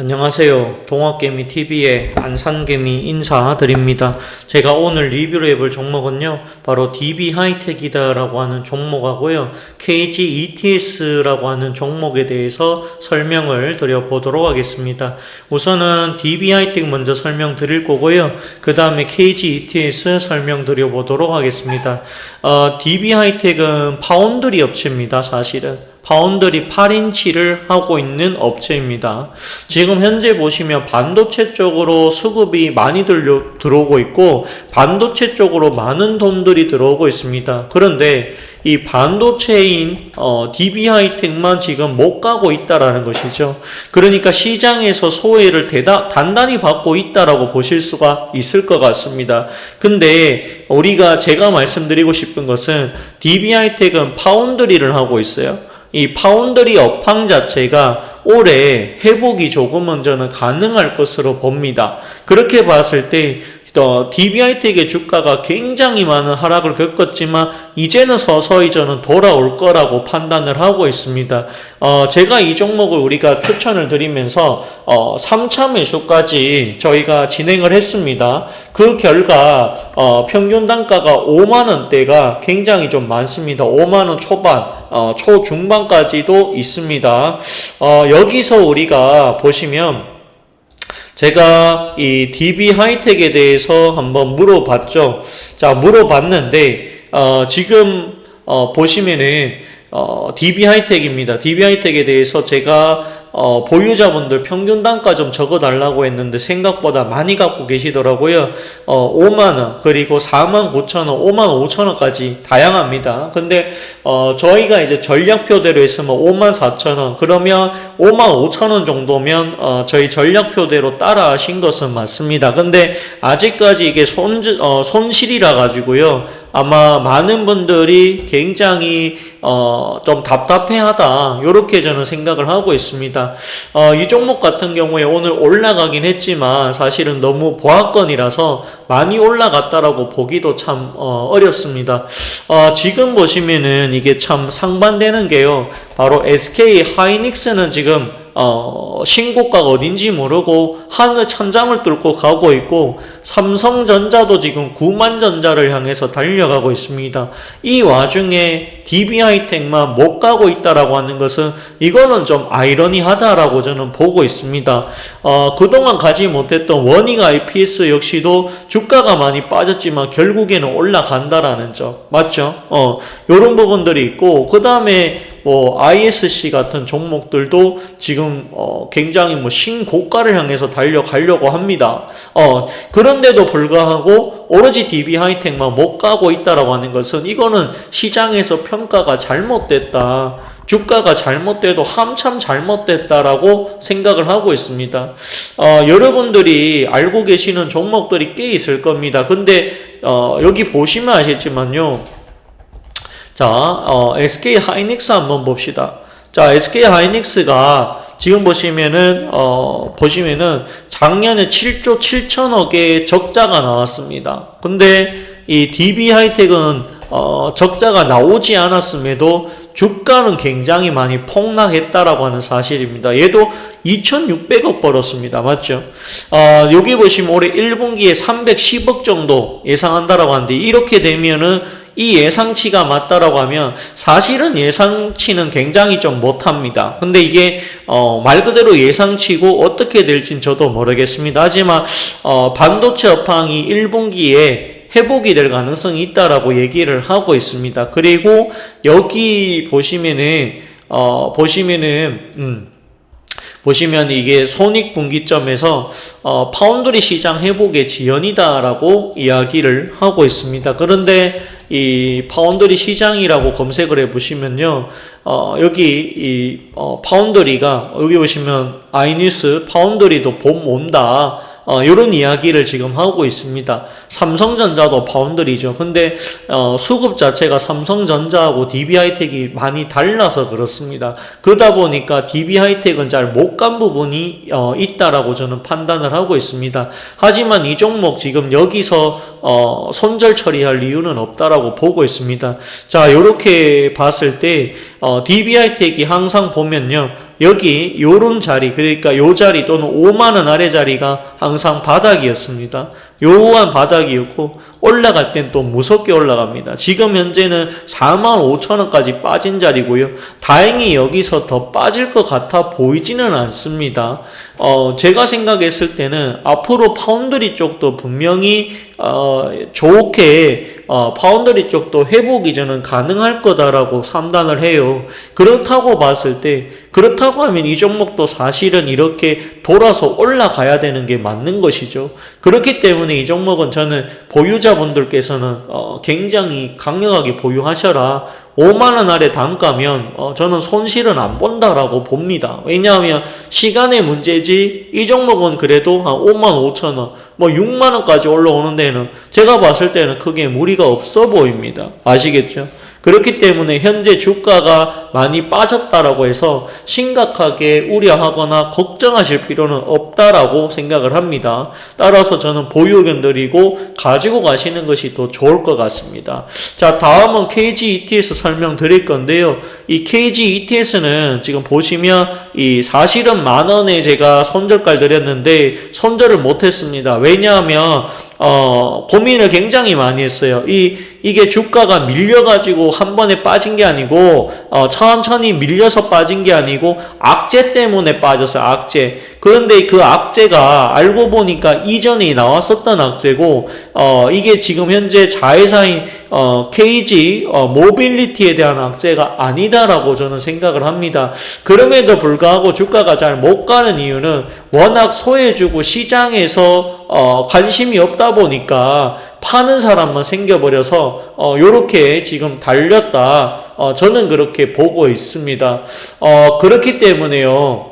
안녕하세요. 동학개미 TV의 안산개미 인사드립니다. 제가 오늘 리뷰를 해볼 종목은요, 바로 DB 하이텍이다라고 하는 종목하고요, KG ETS라고 하는 종목에 대해서 설명을 드려보도록 하겠습니다. 우선은 DB 하이텍 먼저 설명드릴 거고요, 그 다음에 KG ETS 설명드려보도록 하겠습니다. 어, DB 하이텍은 파운드리 업체입니다, 사실은. 파운드리 8인치를 하고 있는 업체입니다. 지금 현재 보시면 반도체 쪽으로 수급이 많이 들려, 들어오고 있고 반도체 쪽으로 많은 돈들이 들어오고 있습니다. 그런데 이 반도체인 어, DB 하이텍만 지금 못 가고 있다라는 것이죠. 그러니까 시장에서 소외를 대다, 단단히 받고 있다라고 보실 수가 있을 것 같습니다. 근데 우리가 제가 말씀드리고 싶은 것은 DB 하이텍은 파운드리를 하고 있어요. 이 파운드리 업황 자체가 올해 회복이 조금은 저는 가능할 것으로 봅니다. 그렇게 봤을 때 어, DBI텍의 주가가 굉장히 많은 하락을 겪었지만 이제는 서서히 저는 돌아올 거라고 판단을 하고 있습니다. 어, 제가 이 종목을 우리가 추천을 드리면서 어, 3차 매수까지 저희가 진행을 했습니다. 그 결과 어, 평균 단가가 5만 원대가 굉장히 좀 많습니다. 5만 원 초반, 어, 초중반까지도 있습니다. 어, 여기서 우리가 보시면 제가 이 DB 하이텍에 대해서 한번 물어봤죠. 자, 물어봤는데, 어, 지금, 어, 보시면은, 어, DB 하이텍입니다. DB 하이텍에 대해서 제가 어, 보유자분들 평균 단가 좀 적어 달라고 했는데 생각보다 많이 갖고 계시더라고요. 어, 5만원, 그리고 4만 9천원, 5만 5천원까지 다양합니다. 근데, 어, 저희가 이제 전략표대로 했으면 5만 4천원, 그러면 5만 5천원 정도면, 어, 저희 전략표대로 따라 하신 것은 맞습니다. 근데 아직까지 이게 손, 어, 손실이라 가지고요. 아마 많은 분들이 굉장히 어, 좀 답답해하다 이렇게 저는 생각을 하고 있습니다. 어, 이 종목 같은 경우에 오늘 올라가긴 했지만 사실은 너무 보합권이라서 많이 올라갔다라고 보기도 참 어, 렵습니다 어, 지금 보시면은 이게 참 상반되는 게요. 바로 SK 하이닉스는 지금 어, 신고가가 어딘지 모르고 하늘 천장을 뚫고 가고 있고 삼성전자도 지금 9만 전자를 향해서 달려가고 있습니다. 이 와중에 DB 하이텍만 못 가고 있다라고 하는 것은 이거는 좀 아이러니하다라고 저는 보고 있습니다. 어, 그동안 가지 못했던 워닝 IPS 역시도 주가가 많이 빠졌지만 결국에는 올라간다라는 점 맞죠? 어, 요런 부분들이 있고 그 다음에 뭐 ISC 같은 종목들도 지금 어 굉장히 뭐 신고가를 향해서 달려가려고 합니다. 어 그런데도 불구하고 오로지 DB 하이텍만 못 가고 있다라고 하는 것은 이거는 시장에서 평가가 잘못됐다. 주가가 잘못돼도 한참 잘못됐다라고 생각을 하고 있습니다. 어, 여러분들이 알고 계시는 종목들이 꽤 있을 겁니다. 근데 어, 여기 보시면 아시지만요. 자, 어, SK 하이닉스 한번 봅시다. 자, SK 하이닉스가 지금 보시면은 어 보시면은 작년에 7조 7천억의 적자가 나왔습니다. 근데 이 DB 하이텍은 어 적자가 나오지 않았음에도 주가는 굉장히 많이 폭락했다라고 하는 사실입니다. 얘도 2,600억 벌었습니다. 맞죠? 어, 여기 보시면 올해 1분기에 310억 정도 예상한다라고 하는데 이렇게 되면은 이 예상치가 맞다라고 하면 사실은 예상치는 굉장히 좀 못합니다. 근데 이게 어, 말 그대로 예상치고 어떻게 될진 저도 모르겠습니다. 하지만 어, 반도체 업황이 1분기에 회복이 될 가능성이 있다라고 얘기를 하고 있습니다. 그리고 여기 보시면은 어, 보시면은 음, 보시면 이게 손익 분기점에서 어, 파운드리 시장 회복의 지연이다라고 이야기를 하고 있습니다. 그런데 이 파운드리 시장이라고 검색을 해 보시면요, 어, 여기 이 어, 파운드리가 여기 보시면 아이뉴스 파운드리도 봄 온다. 어, 이런 이야기를 지금 하고 있습니다. 삼성전자도 파운드리죠. 근데 어, 수급 자체가 삼성전자하고 DB하이텍이 많이 달라서 그렇습니다. 그러다 보니까 DB하이텍은 잘 못 간 부분이 어, 있다라고 저는 판단을 하고 있습니다. 하지만 이 종목 지금 여기서 어, 손절 처리할 이유는 없다라고 보고 있습니다. 자, 이렇게 봤을 때 어, DBI 택이 항상 보면요. 여기 요런 자리 그러니까 요 자리 또는 5만 원 아래 자리가 항상 바닥이었습니다. 요한 바닥이었고 올라갈 땐 또 무섭게 올라갑니다. 지금 현재는 4만 5천 원까지 빠진 자리고요. 다행히 여기서 더 빠질 것 같아 보이지는 않습니다. 어, 제가 생각했을 때는 앞으로 파운드리 쪽도 분명히 어, 좋게 어, 파운드리 쪽도 회복이 저는 가능할 거다라고 판단을 해요. 그렇다고 봤을 때 그렇다고 하면 이 종목도 사실은 이렇게 돌아서 올라가야 되는 게 맞는 것이죠. 그렇기 때문에 이 종목은 저는 보유자분들께서는 어, 굉장히 강력하게 보유하셔라. 5만 원 아래 단가면 어, 저는 손실은 안 본다라고 봅니다. 왜냐하면 시간의 문제지 이 종목은 그래도 한 5만 5천 원, 뭐 6만 원까지 올라오는 데는 제가 봤을 때는 크게 무리가 없어 보입니다. 아시겠죠? 그렇기 때문에 현재 주가가 많이 빠졌다라고 해서 심각하게 우려하거나 걱정하실 필요는 없다라고 생각을 합니다. 따라서 저는 보유 의견 드리고 가지고 가시는 것이 더 좋을 것 같습니다. 자, 다음은 KG ETS 설명 드릴 건데요. 이 KG ETS는 지금 보시면 이 사실은 만 원에 제가 손절가 드렸는데 손절을 못 했습니다. 왜냐하면 어, 고민을 굉장히 많이 했어요. 이, 이게 주가가 밀려가지고 한 번에 빠진 게 아니고, 어, 천천히 밀려서 빠진 게 아니고, 악재 때문에 빠졌어요, 악재. 그런데 그 악재가 알고 보니까 이전에 나왔었던 악재고, 어, 이게 지금 현재 자회사인, 어, KG, 어, 모빌리티에 대한 악재가 아니다라고 저는 생각을 합니다. 그럼에도 불구하고 주가가 잘 못 가는 이유는 워낙 소외주고 시장에서, 어, 관심이 없다 보니까 파는 사람만 생겨버려서, 어, 요렇게 지금 달렸다. 어, 저는 그렇게 보고 있습니다. 어, 그렇기 때문에요.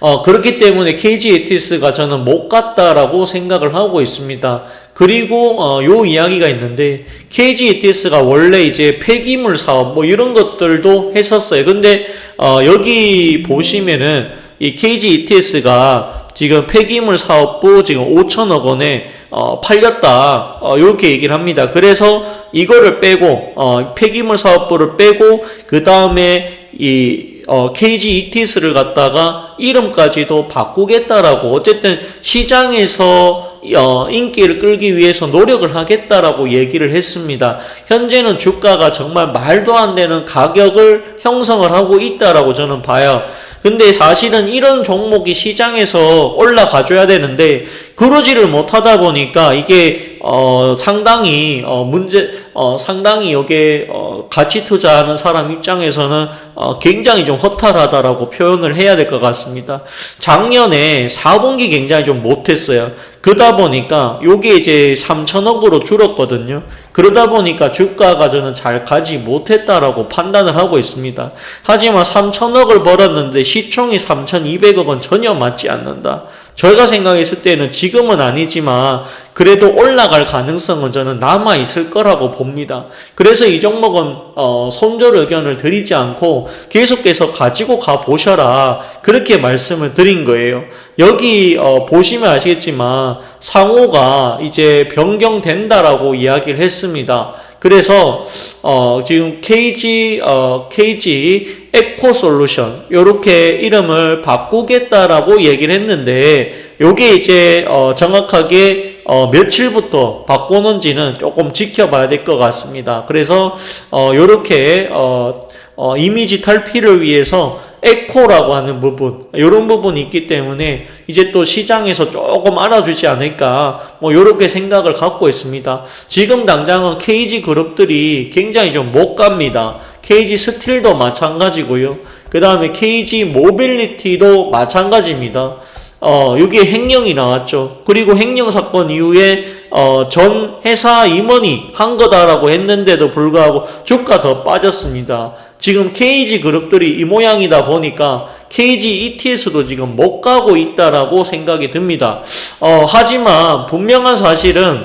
어, 그렇기 때문에 KG 에티스가 저는 못 갔다라고 생각을 하고 있습니다. 그리고 어, 요 이야기가 있는데 KG 에티스가 원래 이제 폐기물 사업 뭐 이런 것들도 했었어요. 근데 어, 여기 보시면은 이 KG ETS가 지금 폐기물 사업부 지금 5천억 원에 어, 팔렸다 어, 이렇게 얘기를 합니다. 그래서 이거를 빼고 어, 폐기물 사업부를 빼고 그 다음에 이 어, KG ETS를 갖다가 이름까지도 바꾸겠다라고 어쨌든 시장에서 어, 인기를 끌기 위해서 노력을 하겠다라고 얘기를 했습니다. 현재는 주가가 정말 말도 안 되는 가격을 형성을 하고 있다라고 저는 봐요. 근데 사실은 이런 종목이 시장에서 올라가줘야 되는데 그러지를 못하다 보니까 이게 어 상당히 어 문제 어 상당히 여기에 어 가치 투자하는 사람 입장에서는 어 굉장히 좀 허탈하다라고 표현을 해야 될 것 같습니다. 작년에 4분기 굉장히 좀 못했어요. 그러다 보니까 요게 이제 3천억으로 줄었거든요. 그러다 보니까 주가가 저는 잘 가지 못했다라고 판단을 하고 있습니다. 하지만 3천억을 벌었는데 시총이 3,200억 원 전혀 맞지 않는다. 저희가 생각했을 때는 지금은 아니지만 그래도 올라갈 가능성은 저는 남아 있을 거라고 봅니다. 그래서 이 종목은 어, 손절 의견을 드리지 않고 계속해서 가지고 가 보셔라 그렇게 말씀을 드린 거예요. 여기 어, 보시면 아시겠지만 상호가 이제 변경된다라고 이야기를 했습니다. 그래서 어, 지금 KG 어, KG 에코 솔루션 요렇게 이름을 바꾸겠다라고 얘기를 했는데 요게 이제 어, 정확하게 어, 며칠부터 바꾸는지는 조금 지켜봐야 될 것 같습니다. 그래서 어, 요렇게 어, 어, 이미지 탈피를 위해서 에코라고 하는 부분 이런 부분이 있기 때문에 이제 또 시장에서 조금 알아주지 않을까 뭐 이렇게 생각을 갖고 있습니다. 지금 당장은 KG 그룹들이 굉장히 좀 못 갑니다. KG 스틸도 마찬가지고요. 그 다음에 KG 모빌리티도 마찬가지입니다. 어, 여기에 횡령이 나왔죠. 그리고 횡령 사건 이후에 어, 전 회사 임원이 한 거다라고 했는데도 불구하고 주가 더 빠졌습니다. 지금 KG 그룹들이 이 모양이다 보니까 KG ETS도 지금 못 가고 있다라고 생각이 듭니다. 어, 하지만 분명한 사실은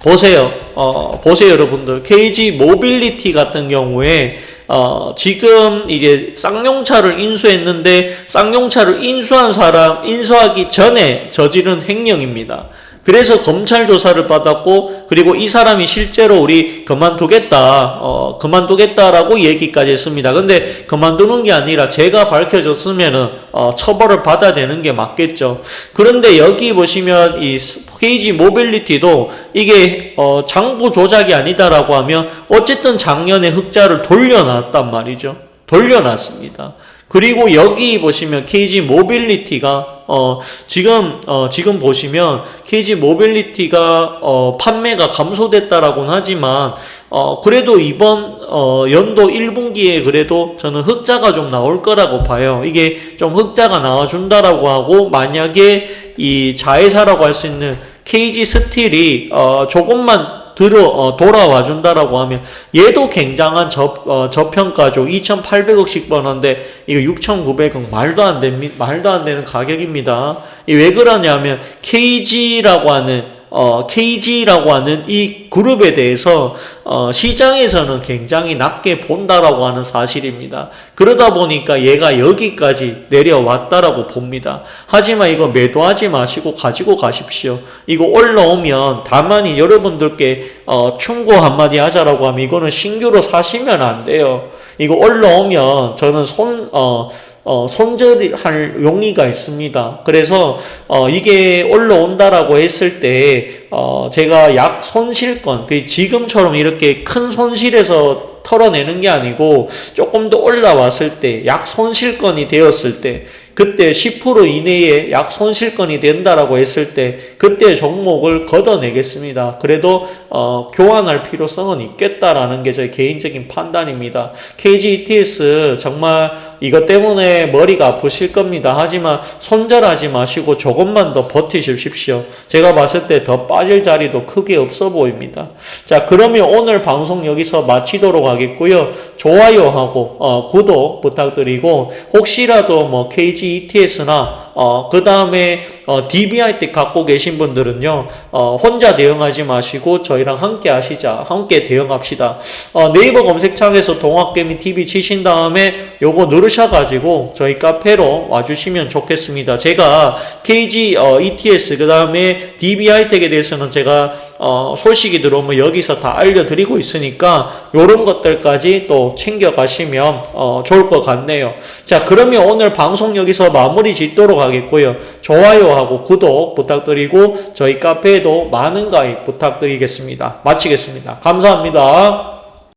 보세요. 어, 보세요, 여러분들. KG 모빌리티 같은 경우에 어, 지금 이제 쌍용차를 인수했는데 쌍용차를 인수한 사람 인수하기 전에 저지른 횡령입니다. 그래서 검찰 조사를 받았고 그리고 이 사람이 실제로 우리 그만두겠다 어 그만두겠다라고 얘기까지 했습니다. 근데 그만두는 게 아니라 제가 밝혀졌으면은 어 처벌을 받아야 되는 게 맞겠죠. 그런데 여기 보시면 이 KG 모빌리티도 이게 어 장부 조작이 아니다라고 하면 어쨌든 작년에 흑자를 돌려놨단 말이죠. 돌려놨습니다. 그리고 여기 보시면 KG 모빌리티가 어 지금 어 지금 보시면 KG 모빌리티가 어 판매가 감소됐다라고는 하지만 어 그래도 이번 어 연도 1분기에 그래도 저는 흑자가 좀 나올 거라고 봐요. 이게 좀 흑자가 나와 준다라고 하고 만약에 이 자회사라고 할 수 있는 KG 스틸이 어 조금만 들어 어, 돌아와 준다라고 하면 얘도 굉장한 저, 어, 저평가죠. 2,800억씩 버는데 이거 6,900억 말도 안 됩니다. 말도 안 되는 가격입니다. 이왜 그러냐면 KG라고 하는 어, KG라고 하는 이 그룹에 대해서 어, 시장에서는 굉장히 낮게 본다라고 하는 사실입니다. 그러다 보니까 얘가 여기까지 내려왔다라고 봅니다. 하지만 이거 매도하지 마시고 가지고 가십시오. 이거 올라오면 다만이 여러분들께 어, 충고 한마디 하자라고 하면 이거는 신규로 사시면 안 돼요. 이거 올라오면 저는 손, 어, 어, 손절할 용의가 있습니다. 그래서, 어, 이게 올라온다라고 했을 때, 어, 제가 약 손실권, 그 지금처럼 이렇게 큰 손실에서 털어내는 게 아니고, 조금 더 올라왔을 때, 약 손실권이 되었을 때, 그때 10% 이내에 약 손실권이 된다라고 했을 때 그때 종목을 걷어내겠습니다. 그래도 어, 교환할 필요성은 있겠다라는 게 저의 개인적인 판단입니다. KG ETS 정말 이것 때문에 머리가 아프실 겁니다. 하지만 손절하지 마시고 조금만 더 버티십시오. 제가 봤을 때 더 빠질 자리도 크게 없어 보입니다. 자, 그러면 오늘 방송 여기서 마치도록 하겠고요. 좋아요하고 어, 구독 부탁드리고 혹시라도 뭐 KG ETS나 어, 그 다음에, 어, DBI 때 갖고 계신 분들은요, 어, 혼자 대응하지 마시고 저희랑 함께 하시자. 함께 대응합시다. 어, 네이버 검색창에서 동학개미 TV 치신 다음에 요거 누르셔가지고 저희 카페로 와주시면 좋겠습니다. 제가 KG, 어, ETS, 그 다음에 DBI 텍에 대해서는 제가, 어, 소식이 들어오면 여기서 다 알려드리고 있으니까 요런 것들까지 또 챙겨가시면, 어, 좋을 것 같네요. 자, 그러면 오늘 방송 여기서 마무리 짓도록 하겠고요. 좋아요하고 구독 부탁드리고 저희 카페에도 많은 가입 부탁드리겠습니다. 마치겠습니다. 감사합니다.